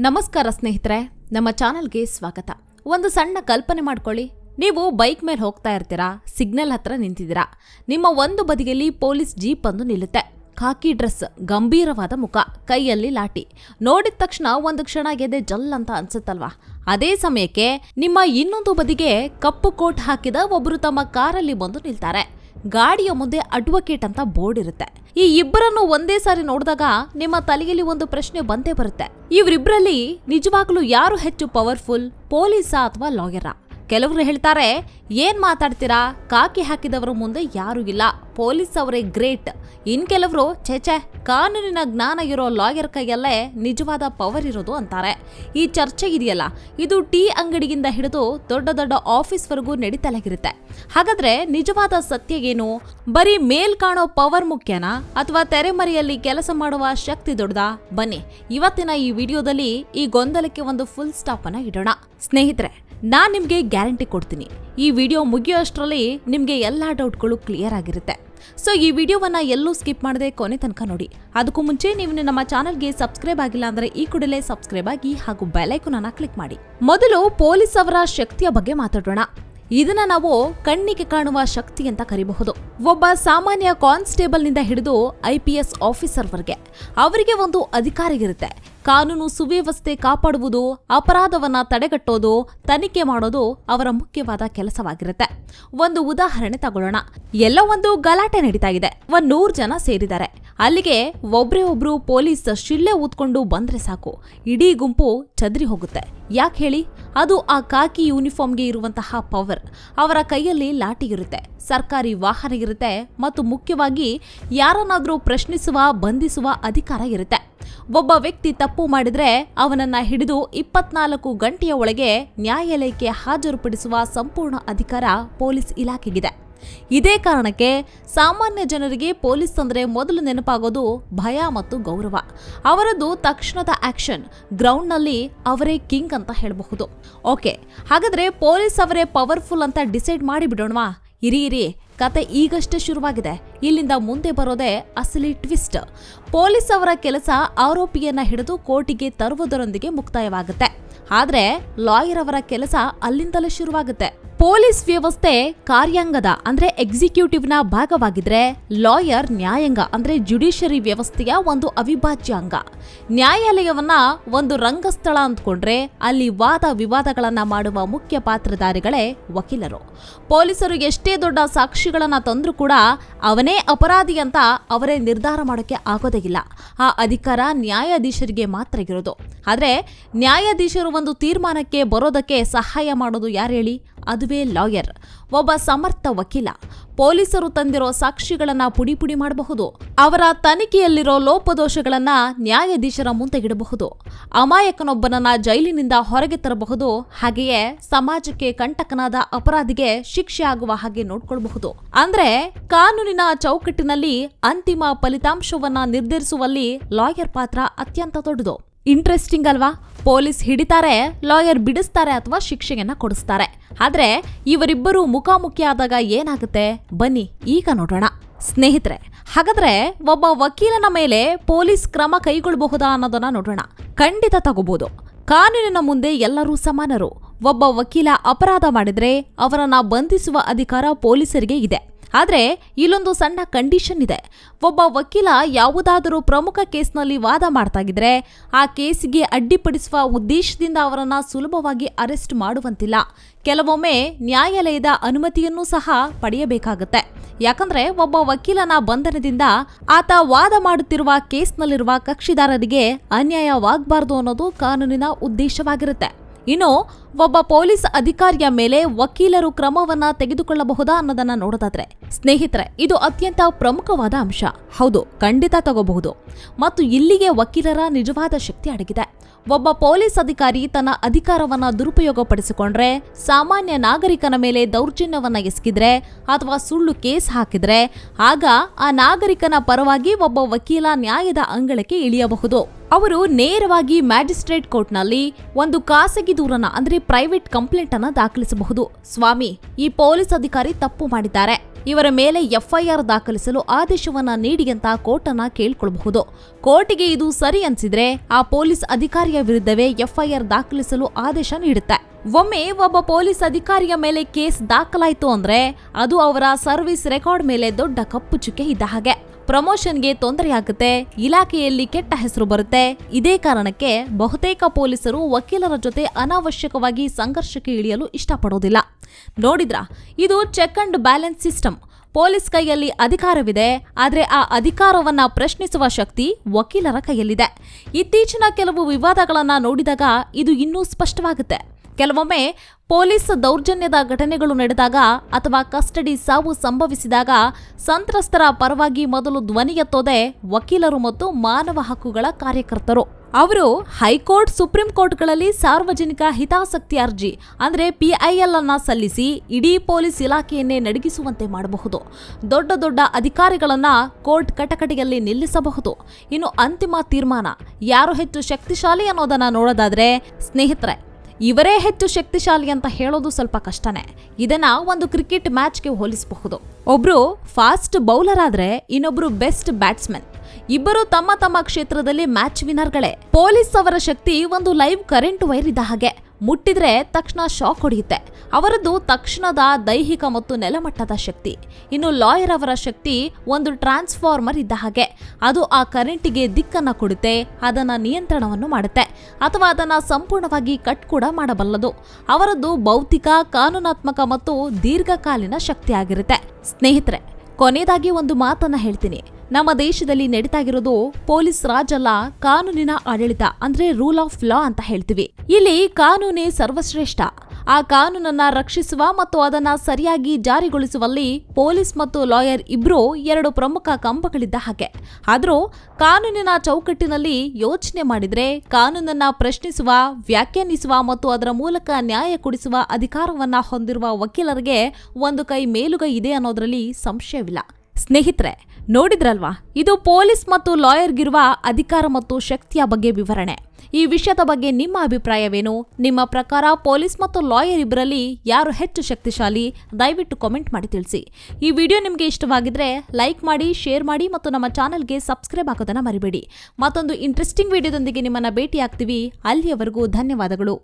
ನಮಸ್ಕಾರ ಸ್ನೇಹಿತರೆ, ನಮ್ಮ ಚಾನಲ್ಗೆ ಸ್ವಾಗತ. ಒಂದು ಸಣ್ಣ ಕಲ್ಪನೆ ಮಾಡ್ಕೊಳ್ಳಿ. ನೀವು ಬೈಕ್ ಮೇಲೆ ಹೋಗ್ತಾ ಇರ್ತೀರಾ, ಸಿಗ್ನಲ್ ಹತ್ರ ನಿಂತಿದ್ದೀರಾ? ನಿಮ್ಮ ಒಂದು ಬದಿಯಲ್ಲಿ ಪೊಲೀಸ್ ಜೀಪ್ ಅಂದು ನಿಲ್ಲುತ್ತೆ. ಖಾಕಿ ಡ್ರೆಸ್, ಗಂಭೀರವಾದ ಮುಖ, ಕೈಯಲ್ಲಿ ಲಾಠಿ. ನೋಡಿದ ತಕ್ಷಣ ಒಂದು ಕ್ಷಣ ಎದೆ ಜಲ್ ಅಂತ ಅನ್ಸುತ್ತಲ್ವಾ? ಅದೇ ಸಮಯಕ್ಕೆ ನಿಮ್ಮ ಇನ್ನೊಂದು ಬದಿಗೆ ಕಪ್ಪು ಕೋಟ್ ಹಾಕಿದ ಒಬ್ಬರು ತಮ್ಮ ಕಾರಲ್ಲಿ ಬಂದು ನಿಲ್ತಾರೆ. ಗಾಡಿಯ ಮುಂದೆ ಅಡ್ವೊಕೇಟ್ ಅಂತ ಬೋರ್ಡ್ ಇರುತ್ತೆ. ಈ ಇಬ್ಬರನ್ನು ಒಂದೇ ಸಾರಿ ನೋಡಿದಾಗ ನಿಮ್ಮ ತಲೆಯಲ್ಲಿ ಒಂದು ಪ್ರಶ್ನೆ ಬಂದೇ ಬರುತ್ತೆ. ಇವರಿಬ್ಬರಲ್ಲಿ ನಿಜವಾಗ್ಲೂ ಯಾರು ಹೆಚ್ಚು ಪವರ್ಫುಲ್, ಪೊಲೀಸಾ ಅಥವಾ ಲಾಯರಾ? ಕೆಲವರು ಹೇಳ್ತಾರೆ, ಏನ್ ಮಾತಾಡ್ತೀರಾ? ಕಾಕಿ ಹಾಕಿದವರ ಮುಂದೆ ಯಾರೂ ಇಲ್ಲ. ಪೊಲೀಸ್ ಅವರೇ ಗ್ರೇಟ್. ಇನ್ ಕೆಲವರು ಛೇಚೆ ಕಾನೂನಿನ ಜ್ಞಾನ ಇರೋ ಲಾಯರ್ ಕೈಯಲ್ಲೇ ನಿಜವಾದ ಪವರ್ ಇರೋದು ಅಂತಾರೆ. ಈ ಚರ್ಚೆ ಇದೆಯಲ್ಲ, ಇದು ಟೀ ಅಂಗಡಿಯಿಂದ ಹಿಡಿದು ದೊಡ್ಡ ದೊಡ್ಡ ಆಫೀಸ್ವರೆಗೂ ನಡೀತಲಾಗಿರುತ್ತೆ. ಹಾಗಾದ್ರೆ ನಿಜವಾದ ಸತ್ಯ ಏನು? ಬರೀ ಮೇಲ್ ಕಾಣೋ ಪವರ್ ಮುಖ್ಯನಾ? ಅಥವಾ ತೆರೆಮರೆಯಲ್ಲಿ ಕೆಲಸ ಮಾಡುವ ಶಕ್ತಿ ದೊಡ್ಡದಾ? ಬನ್ನಿ, ಇವತ್ತಿನ ಈ ವಿಡಿಯೋದಲ್ಲಿ ಈ ಗೊಂದಲಕ್ಕೆ ಒಂದು ಫುಲ್ ಸ್ಟಾಪ್ ಅನ್ನ ಇಡೋಣ. ಸ್ನೇಹಿತರೆ ನಾನ್ ನಿಮಗೆ ಗ್ಯಾರಂಟಿ ಕೊಡ್ತೀನಿ. ಈ ವಿಡಿಯೋ ಮುಗಿಯೋಷ್ಟರಲ್ಲಿ ನಿಮಗೆ ಎಲ್ಲ ಡೌಟ್ಗಳು ಕ್ಲಿಯರ್ ಆಗಿರುತ್ತೆ. ಸೊ ಈ ವಿಡಿಯೋವನ್ನು ಎಲ್ಲೂ ಸ್ಕಿಪ್ ಮಾಡದೆ ಕೊನೆ ತನಕ ನೋಡಿ. ಅದಕ್ಕೂ ಮುಂಚೆ ನೀವು ನಮ್ಮ ಚಾನಲ್ಗೆ ಸಬ್ಸ್ಕ್ರೈಬ್ ಆಗಿಲ್ಲ ಅಂದರೆ ಈ ಕೂಡಲೇ ಸಬ್ಸ್ಕ್ರೈಬ್ ಆಗಿ ಹಾಗೂ ಬೆಲೈಕನ್ ಅನ್ನ ಕ್ಲಿಕ್ ಮಾಡಿ. ಮೊದಲು ಪೊಲೀಸ್ ಅವರ ಶಕ್ತಿಯ ಬಗ್ಗೆ ಮಾತಾಡೋಣ. ಇದನ್ನ ನಾವು ಕಣ್ಣಿಗೆ ಕಾಣುವ ಶಕ್ತಿ ಅಂತ ಕರಿಬಹುದು. ಒಬ್ಬ ಸಾಮಾನ್ಯ ಕಾನ್ಸ್ಟೇಬಲ್ನಿಂದ ಹಿಡಿದು ಐ ಪಿ ಎಸ್ ಅವರಿಗೆ ಒಂದು ಅಧಿಕಾರ ಇರುತ್ತೆ. ಕಾನೂನು ಸುವ್ಯವಸ್ಥೆ ಕಾಪಾಡುವುದು, ಅಪರಾಧವನ್ನ ತಡೆಗಟ್ಟೋದು, ತನಿಖೆ ಮಾಡೋದು ಅವರ ಮುಖ್ಯವಾದ ಕೆಲಸವಾಗಿರುತ್ತೆ. ಒಂದು ಉದಾಹರಣೆ ತಗೊಳ್ಳೋಣ. ಎಲ್ಲ ಒಂದು ಗಲಾಟೆ ನಡೀತಾ ಇದೆ. ಒಂದ್ ನೂರು ಜನ ಸೇರಿದ್ದಾರೆ. ಅಲ್ಲಿಗೆ ಒಬ್ರೇ ಒಬ್ರು ಪೊಲೀಸ್ ಶಿಲ್ಲೆ ಊದ್ಕೊಂಡು ಬಂದ್ರೆ ಸಾಕು. ಇಡೀ ಗುಂಪು ಚದ್ರಿ ಹೋಗುತ್ತೆ. ಯಾಕೆ ಹೇಳಿ? ಅದು ಆ ಕಾಕಿ ಯೂನಿಫಾರ್ಮ್ಗೆ ಇರುವಂತಹ ಪವರ್. ಅವರ ಕೈಯಲ್ಲಿ ಲಾಠಿ ಇರುತ್ತೆ. ಸರ್ಕಾರಿ ವಾಹನ ಇರುತ್ತೆ ಮತ್ತು ಮುಖ್ಯವಾಗಿ ಯಾರನ್ನಾದರೂ ಪ್ರಶ್ನಿಸುವ, ಬಂಧಿಸುವ ಅಧಿಕಾರ ಇರುತ್ತೆ. ಒಬ್ಬ ವ್ಯಕ್ತಿ ತಪ್ಪು ಮಾಡಿದ್ರೆ ಅವನನ್ನ ಹಿಡಿದು ಇಪ್ಪತ್ನಾಲ್ಕು ಗಂಟೆಯ ಒಳಗೆ ನ್ಯಾಯಾಲಯಕ್ಕೆ ಹಾಜರುಪಡಿಸುವ ಸಂಪೂರ್ಣ ಅಧಿಕಾರ ಪೊಲೀಸ್ ಇಲಾಖೆಗಿದೆ. ಇದೇ ಕಾರಣಕ್ಕೆ ಸಾಮಾನ್ಯ ಜನರಿಗೆ ಪೊಲೀಸ್ ಅಂದ್ರೆ ಮೊದಲು ನೆನಪಾಗೋದು ಭಯ ಮತ್ತು ಗೌರವ. ಅವರದ್ದು ತಕ್ಷಣದ ಆಕ್ಷನ್, ಗ್ರೌಂಡ್ನಲ್ಲಿ ಅವರೇ ಕಿಂಗ್ ಅಂತ ಹೇಳಬಹುದು. ಓಕೆ, ಹಾಗಾದ್ರೆ ಪೊಲೀಸ್ ಅವರೇ ಪವರ್ಫುಲ್ ಅಂತ ಡಿಸೈಡ್ ಮಾಡಿಬಿಡೋಣವಾ? ಇರಿ ಇರಿ, ಕತೆ ಈಗಷ್ಟೇ ಶುರುವಾಗಿದೆ. ಇಲ್ಲಿಂದ ಮುಂದೆ ಬರೋದೇ ಅಸಲಿ ಟ್ವಿಸ್ಟ್. ಪೊಲೀಸ್ ಅವರ ಕೆಲಸ ಆರೋಪಿಯನ್ನ ಹಿಡಿದು ಕೋರ್ಟಿಗೆ ತರುವುದರೊಂದಿಗೆ ಮುಕ್ತಾಯವಾಗುತ್ತೆ. ಆದರೆ ಲಾಯರ್ ಅವರ ಕೆಲಸ ಅಲ್ಲಿಂದಲೇ ಶುರುವಾಗುತ್ತೆ. ಪೊಲೀಸ್ ವ್ಯವಸ್ಥೆ ಕಾರ್ಯಾಂಗದ, ಅಂದ್ರೆ ಎಕ್ಸಿಕ್ಯೂಟಿವ್ನ ಭಾಗವಾಗಿದ್ರೆ ಲಾಯರ್ ನ್ಯಾಯಾಂಗ, ಅಂದ್ರೆ ಜುಡಿಷರಿ ವ್ಯವಸ್ಥೆಯ ಒಂದು ಅವಿಭಾಜ್ಯ ಅಂಗ ನ್ಯಾಯಾಲಯವನ್ನ ಒಂದು ರಂಗಸ್ಥಳ ಅಂದ್ಕೊಂಡ್ರೆ ಅಲ್ಲಿ ವಾದ ವಿವಾದಗಳನ್ನ ಮಾಡುವ ಮುಖ್ಯ ಪಾತ್ರಧಾರಿಗಳೇ ವಕೀಲರು. ಪೊಲೀಸರು ಎಷ್ಟೇ ದೊಡ್ಡ ಸಾಕ್ಷಿಗಳನ್ನ ತಂದ್ರೂ ಕೂಡ ಅವನೇ ಅಪರಾಧಿ ಅಂತ ಅವರೇ ನಿರ್ಧಾರ ಮಾಡೋಕೆ ಆಗೋದೇ ಇಲ್ಲ. ಆ ಅಧಿಕಾರ ನ್ಯಾಯಾಧೀಶರಿಗೆ ಮಾತ್ರ ಇರೋದು. ಆದ್ರೆ ನ್ಯಾಯಾಧೀಶರು ಒಂದು ತೀರ್ಮಾನಕ್ಕೆ ಬರೋದಕ್ಕೆ ಸಹಾಯ ಮಾಡೋದು ಯಾರು ಹೇಳಿ? ಅದುವೇ ಲಾಯರ್. ಒಬ್ಬ ಸಮರ್ಥ ವಕೀಲ. ಪೊಲೀಸರು ತಂದಿರೋ ಸಾಕ್ಷಿಗಳನ್ನ ಪುಡಿ ಪುಡಿ ಮಾಡಬಹುದು. ಅವರ ತನಿಖೆಯಲ್ಲಿರೋ ಲೋಪದೋಷಗಳನ್ನ ನ್ಯಾಯಾಧೀಶರ ಮುಂದೆ ಇಡಬಹುದು. ಅಮಾಯಕನೊಬ್ಬನನ್ನ ಜೈಲಿನಿಂದ ಹೊರಗೆ ತರಬಹುದು. ಹಾಗೆಯೇ ಸಮಾಜಕ್ಕೆ ಕಂಟಕನಾದ ಅಪರಾಧಿಗೆ ಶಿಕ್ಷೆ ಆಗುವ ಹಾಗೆ ನೋಡ್ಕೊಳ್ಬಹುದು. ಅಂದ್ರೆ ಕಾನೂನಿನ ಚೌಕಟ್ಟಿನಲ್ಲಿ ಅಂತಿಮ ಫಲಿತಾಂಶವನ್ನ ನಿರ್ಧರಿಸುವಲ್ಲಿ ಲಾಯರ್ ಪಾತ್ರ ಅತ್ಯಂತ ದೊಡ್ಡದು. ಇಂಟ್ರೆಸ್ಟಿಂಗ್ ಅಲ್ವಾ? ಪೊಲೀಸ್ ಹಿಡಿತಾರೆ, ಲಾಯರ್ ಬಿಡಿಸ್ತಾರೆ ಅಥವಾ ಶಿಕ್ಷೆಯನ್ನ ಕೊಡಿಸ್ತಾರೆ. ಆದ್ರೆ ಇವರಿಬ್ಬರು ಮುಖಾಮುಖಿ ಆದಾಗ ಏನಾಗುತ್ತೆ? ಬನ್ನಿ, ಈಗ ನೋಡೋಣ. ಸ್ನೇಹಿತರೆ, ಹಾಗಾದ್ರೆ ಒಬ್ಬ ವಕೀಲನ ಮೇಲೆ ಪೊಲೀಸ್ ಕ್ರಮ ಕೈಗೊಳ್ಳಬಹುದಾ ಅನ್ನೋದನ್ನ ನೋಡೋಣ. ಖಂಡಿತ ತಗೋಬಹುದು ಕಾನೂನಿನ ಮುಂದೆ ಎಲ್ಲರೂ ಸಮಾನರು. ಒಬ್ಬ ವಕೀಲ ಅಪರಾಧ ಮಾಡಿದ್ರೆ ಅವರನ್ನ ಬಂಧಿಸುವ ಅಧಿಕಾರ ಪೊಲೀಸರಿಗೆ ಇದೆ. ಆದ್ರೆ ಇಲ್ಲೊಂದು ಸಣ್ಣ ಕಂಡೀಷನ್ ಇದೆ. ಒಬ್ಬ ವಕೀಲ ಯಾವುದಾದರೂ ಪ್ರಮುಖ ಕೇಸ್ನಲ್ಲಿ ವಾದ ಮಾಡ್ತಾಗಿದ್ರೆ ಆ ಕೇಸಿಗೆ ಅಡ್ಡಿಪಡಿಸುವ ಉದ್ದೇಶದಿಂದ ಅವರನ್ನು ಸುಲಭವಾಗಿ ಅರೆಸ್ಟ್ ಮಾಡುವಂತಿಲ್ಲ. ಕೆಲವೊಮ್ಮೆ ನ್ಯಾಯಾಲಯದ ಅನುಮತಿಯನ್ನು ಸಹ ಪಡೆಯಬೇಕಾಗುತ್ತೆ. ಯಾಕಂದ್ರೆ ಒಬ್ಬ ವಕೀಲನ ಬಂಧನದಿಂದ ಆತ ವಾದ ಮಾಡುತ್ತಿರುವ ಕೇಸ್ನಲ್ಲಿರುವ ಕಕ್ಷಿದಾರರಿಗೆ ಅನ್ಯಾಯವಾಗಬಾರದು ಅನ್ನೋದು ಕಾನೂನಿನ ಉದ್ದೇಶವಾಗಿರುತ್ತೆ. ಇನ್ನು ಒಬ್ಬ ಪೊಲೀಸ್ ಅಧಿಕಾರಿಯ ಮೇಲೆ ವಕೀಲರು ಕ್ರಮವನ್ನ ತೆಗೆದುಕೊಳ್ಳಬಹುದಾ ಅನ್ನೋದನ್ನ ನೋಡೋದಾದ್ರೆ, ಸ್ನೇಹಿತರೆ, ಇದು ಅತ್ಯಂತ ಪ್ರಮುಖವಾದ ಅಂಶ. ಹೌದು, ಖಂಡಿತ ತಗೋಬಹುದು. ಮತ್ತು ಇಲ್ಲಿಗೆ ವಕೀಲರ ನಿಜವಾದ ಶಕ್ತಿ ಅಡಗಿದೆ. ಒಬ್ಬ ಪೊಲೀಸ್ ಅಧಿಕಾರಿ ತನ್ನ ಅಧಿಕಾರವನ್ನ ದುರುಪಯೋಗಪಡಿಸಿಕೊಂಡ್ರೆ, ಸಾಮಾನ್ಯ ನಾಗರಿಕನ ಮೇಲೆ ದೌರ್ಜನ್ಯವನ್ನ ಎಸಗಿದ್ರೆ ಅಥವಾ ಸುಳ್ಳು ಕೇಸ್ ಹಾಕಿದ್ರೆ, ಆಗ ಆ ನಾಗರಿಕನ ಪರವಾಗಿ ಒಬ್ಬ ವಕೀಲ ನ್ಯಾಯದ ಅಂಗಳಕ್ಕೆ ಇಳಿಯಬಹುದು. ಅವರು ನೇರವಾಗಿ ಮ್ಯಾಜಿಸ್ಟ್ರೇಟ್ ಕೋರ್ಟ್ನಲ್ಲಿ ಒಂದು ಖಾಸಗಿ ದೂರನ ಅಂದ್ರೆ ಪ್ರೈವೇಟ್ ಕಂಪ್ಲೇಂಟ್ ಅನ್ನ ದಾಖಲಿಸಬಹುದು. ಸ್ವಾಮಿ, ಈ ಪೊಲೀಸ್ ಅಧಿಕಾರಿ ತಪ್ಪು ಮಾಡಿದ್ದಾರೆ. ಇವರ ಮೇಲೆ ಎಫ್ಐಆರ್ ದಾಖಲಿಸಲು ಆದೇಶವನ್ನ ನೀಡಿ ಅಂತ ಕೋರ್ಟನ್ನ ಕೇಳ್ಕೊಳ್ಬಹುದು. ಕೋರ್ಟಿಗೆ ಇದು ಸರಿ ಅನ್ಸಿದ್ರೆ ಆ ಪೊಲೀಸ್ ಅಧಿಕಾರಿಯ ವಿರುದ್ಧವೇ ಎಫ್ಐಆರ್ ದಾಖಲಿಸಲು ಆದೇಶ ನೀಡುತ್ತೆ. ಒಮ್ಮೆ ಒಬ್ಬ ಪೊಲೀಸ್ ಅಧಿಕಾರಿಯ ಮೇಲೆ ಕೇಸ್ ದಾಖಲಾಯಿತು ಅಂದ್ರೆ ಅದು ಅವರ ಸರ್ವಿಸ್ ರೆಕಾರ್ಡ್ ಮೇಲೆ ದೊಡ್ಡ ಕಪ್ಪು ಚುಕ್ಕೆ ಇದ್ದ ಹಾಗೆ. ಪ್ರಮೋಷನ್ಗೆ ತೊಂದರೆಯಾಗುತ್ತೆ ಇಲಾಖೆಯಲ್ಲಿ ಕೆಟ್ಟ ಹೆಸರು ಬರುತ್ತೆ. ಇದೇ ಕಾರಣಕ್ಕೆ ಬಹುತೇಕ ಪೊಲೀಸರು ವಕೀಲರ ಜೊತೆ ಅನಾವಶ್ಯಕವಾಗಿ ಸಂಘರ್ಷಕ್ಕೆ ಇಳಿಯಲು ಇಷ್ಟಪಡೋದಿಲ್ಲ. ನೋಡಿದ್ರ, ಇದು check and balance system. Police ಕೈಯಲ್ಲಿ ಅಧಿಕಾರವಿದೆ, ಆದರೆ ಆ ಅಧಿಕಾರವನ್ನ ಪ್ರಶ್ನಿಸುವ ಶಕ್ತಿ ವಕೀಲರ ಕೈಯಲ್ಲಿದೆ. ಇತ್ತೀಚಿನ ಕೆಲವು ವಿವಾದಗಳನ್ನು ನೋಡಿದಾಗ ಇದು ಇನ್ನೂ ಸ್ಪಷ್ಟವಾಗುತ್ತೆ. ಕೆಲವೊಮ್ಮೆ ಪೊಲೀಸ್ ದೌರ್ಜನ್ಯದ ಘಟನೆಗಳು ನಡೆದಾಗ ಅಥವಾ ಕಸ್ಟಡಿ ಸಾವು ಸಂಭವಿಸಿದಾಗ ಸಂತ್ರಸ್ತರ ಪರವಾಗಿ ಮೊದಲು ಧ್ವನಿ ಎತ್ತೋದೆ ವಕೀಲರು ಮತ್ತು ಮಾನವ ಹಕ್ಕುಗಳ ಕಾರ್ಯಕರ್ತರು. ಅವರು ಹೈಕೋರ್ಟ್, ಸುಪ್ರೀಂ ಕೋರ್ಟ್ಗಳಲ್ಲಿ ಸಾರ್ವಜನಿಕ ಹಿತಾಸಕ್ತಿ ಅರ್ಜಿ, ಅಂದರೆ ಪಿಐಎಲ್ ಅನ್ನ ಸಲ್ಲಿಸಿ ಇಡೀ ಪೊಲೀಸ್ ಇಲಾಖೆಯನ್ನೇ ನಡಗಿಸುವಂತೆ ಮಾಡಬಹುದು. ದೊಡ್ಡ ದೊಡ್ಡ ಅಧಿಕಾರಿಗಳನ್ನ ಕೋರ್ಟ್ ಕಟಕಟೆಯಲ್ಲಿ ನಿಲ್ಲಿಸಬಹುದು. ಇನ್ನು ಅಂತಿಮ ತೀರ್ಮಾನ, ಯಾರು ಹೆಚ್ಚು ಶಕ್ತಿಶಾಲಿ ಅನ್ನೋದನ್ನ ನೋಡೋದಾದ್ರೆ ಸ್ನೇಹಿತರೆ ಇವರೇ ಹೆಚ್ಚು ಶಕ್ತಿಶಾಲಿ ಅಂತ ಹೇಳೋದು ಸ್ವಲ್ಪ ಕಷ್ಟನೇ. ಇದನ್ನ ಒಂದು ಕ್ರಿಕೆಟ್ ಮ್ಯಾಚ್ಗೆ ಹೋಲಿಸಬಹುದು. ಒಬ್ರು ಫಾಸ್ಟ್ ಬೌಲರ್ ಆದ್ರೆ ಇನ್ನೊಬ್ರು ಬೆಸ್ಟ್ ಬ್ಯಾಟ್ಸ್ಮನ್. ಇಬ್ಬರು ತಮ್ಮ ತಮ್ಮ ಕ್ಷೇತ್ರದಲ್ಲಿ ಮ್ಯಾಚ್ ವಿನರ್ಗಳೇ ಪೊಲೀಸ್ ಅವರ ಶಕ್ತಿ ಒಂದು ಲೈವ್ ಕರೆಂಟ್ ವೈರ್ ಇದ್ದ ಹಾಗೆ. ಮುಟ್ಟಿದ್ರೆ ತಕ್ಷಣ ಶಾಕ್ ಹೊಡೆಯುತ್ತೆ. ಅವರದ್ದು ತಕ್ಷಣದ ದೈಹಿಕ ಮತ್ತು ನೆಲಮಟ್ಟದ ಶಕ್ತಿ. ಇನ್ನು ಲಾಯರ್ ಅವರ ಶಕ್ತಿ ಒಂದು ಟ್ರಾನ್ಸ್ಫಾರ್ಮರ್ ಇದ್ದ ಹಾಗೆ. ಅದು ಆ ಕರೆಂಟಿಗೆ ದಿಕ್ಕನ್ನು ಕೊಡುತ್ತೆ, ಅದನ್ನ ನಿಯಂತ್ರಣವನ್ನು ಮಾಡುತ್ತೆ, ಅಥವಾ ಅದನ್ನ ಸಂಪೂರ್ಣವಾಗಿ ಕಟ್ ಕೂಡ ಮಾಡಬಲ್ಲದು. ಅವರದ್ದು ಭೌತಿಕ, ಕಾನೂನಾತ್ಮಕ ಮತ್ತು ದೀರ್ಘಕಾಲೀನ ಶಕ್ತಿಯಾಗಿರುತ್ತೆ. ಸ್ನೇಹಿತರೆ, ಕೊನೆಯದಾಗಿ ಒಂದು ಮಾತನ್ನ ಹೇಳ್ತೀನಿ. ನಮ್ಮ ದೇಶದಲ್ಲಿ ನಡೀತಾಗಿರೋದು ಪೊಲೀಸ್ ರಾಜ್ ಅಲ್ಲ ಕಾನೂನಿನ ಆಡಳಿತ, ಅಂದ್ರೆ ರೂಲ್ ಆಫ್ ಲಾ ಅಂತ ಹೇಳ್ತೀವಿ. ಇಲ್ಲಿ ಕಾನೂನೇ ಸರ್ವಶ್ರೇಷ್ಠ. ಆ ಕಾನೂನನ್ನ ರಕ್ಷಿಸುವ ಮತ್ತು ಅದನ್ನ ಸರಿಯಾಗಿ ಜಾರಿಗೊಳಿಸುವಲ್ಲಿ ಪೊಲೀಸ್ ಮತ್ತು ಲಾಯರ್ ಇಬ್ರು ಎರಡು ಪ್ರಮುಖ ಕಂಬಗಳಿದ್ದ ಹಾಗೆ. ಆದ್ರೂ ಕಾನೂನಿನ ಚೌಕಟ್ಟಿನಲ್ಲಿ ಯೋಚನೆ ಮಾಡಿದ್ರೆ, ಕಾನೂನನ್ನ ಪ್ರಶ್ನಿಸುವ, ವ್ಯಾಖ್ಯಾನಿಸುವ ಮತ್ತು ಅದರ ಮೂಲಕ ನ್ಯಾಯ ಕೊಡಿಸುವ ಅಧಿಕಾರವನ್ನ ಹೊಂದಿರುವ ವಕೀಲರಿಗೆ ಒಂದು ಕೈ ಮೇಲುಗೈ ಇದೆ ಅನ್ನೋದ್ರಲ್ಲಿ ಸಂಶಯವಿಲ್ಲ. ಸ್ನೇಹಿತರೆ, ನೋಡಿದ್ರಲ್ವಾ? ಇದು ಪೊಲೀಸ್ ಮತ್ತು ಲಾಯರ್ಗಿರುವ ಅಧಿಕಾರ ಮತ್ತು ಶಕ್ತಿಯ ಬಗ್ಗೆ ವಿವರಣೆ. ಈ ವಿಷಯದ ಬಗ್ಗೆ ನಿಮ್ಮ ಅಭಿಪ್ರಾಯವೇನು? ನಿಮ್ಮ ಪ್ರಕಾರ ಪೊಲೀಸ್ ಮತ್ತು ಲಾಯರ್ ಇಬ್ಬರಲ್ಲಿ ಯಾರು ಹೆಚ್ಚು ಶಕ್ತಿಶಾಲಿ? ದಯವಿಟ್ಟು ಕಾಮೆಂಟ್ ಮಾಡಿ ತಿಳಿಸಿ. ಈ ವಿಡಿಯೋ ನಿಮಗೆ ಇಷ್ಟವಾಗಿದ್ರೆ ಲೈಕ್ ಮಾಡಿ, ಶೇರ್ ಮಾಡಿ ಮತ್ತು ನಮ್ಮ ಚಾನಲ್ಗೆ ಸಬ್ಸ್ಕ್ರೈಬ್ ಆಗೋದನ್ನು ಮರಿಬೇಡಿ. ಮತ್ತೊಂದು ಇಂಟ್ರೆಸ್ಟಿಂಗ್ ವಿಡಿಯೋದೊಂದಿಗೆ ನಿಮ್ಮನ್ನು ಭೇಟಿಯಾಗ್ತೀವಿ. ಅಲ್ಲಿಯವರೆಗೂ ಧನ್ಯವಾದಗಳು.